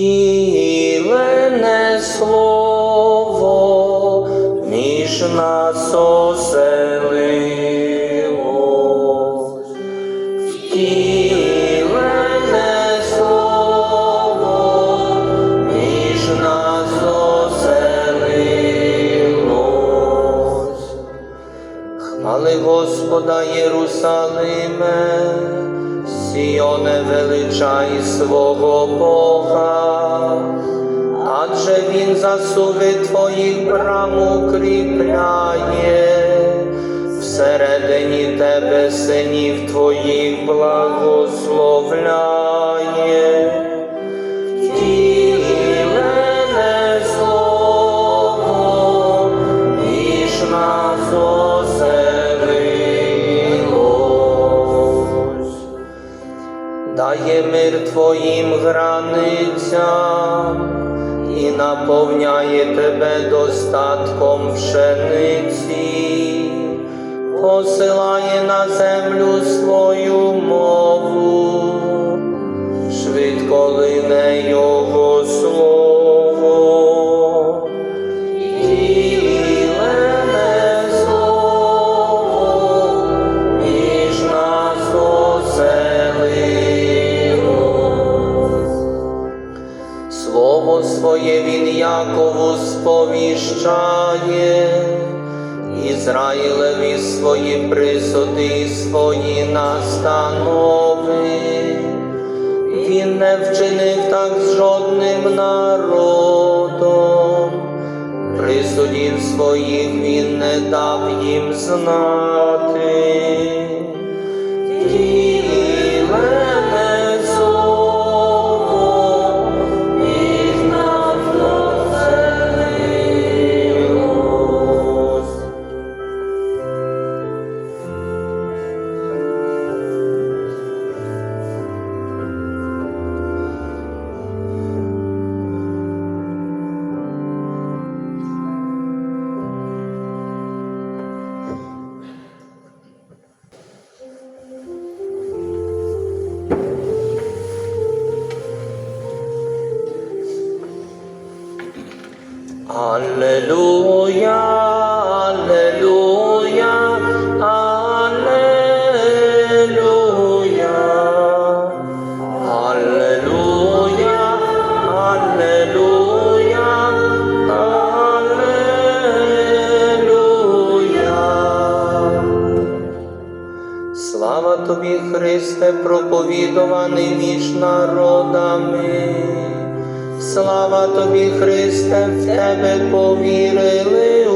втілене слово між нас оселилось. Втілене слово між нас оселилось. Хвали Господа Єрусалиме, Сіоне величай свого Бога, адже Він засуви твоїх брам укріпляє, всередині тебе синів твоїх благословляє. Дає мир твоїм границям і наповняє тебе достатком пшениці, посилає на землю Своє він Якову сповіщає, Ізраїлеві свої присуди свої настанови. Він не вчинив так з жодним народом, присудів своїх він не дав їм знати. Аллилуйя, аллилуйя, аллилуйя. Аллилуйя, аллилуйя, аллилуйя. Слава тобі, Христе, проповідуваний між народами. Слава тобі, Христе, в тебе повірили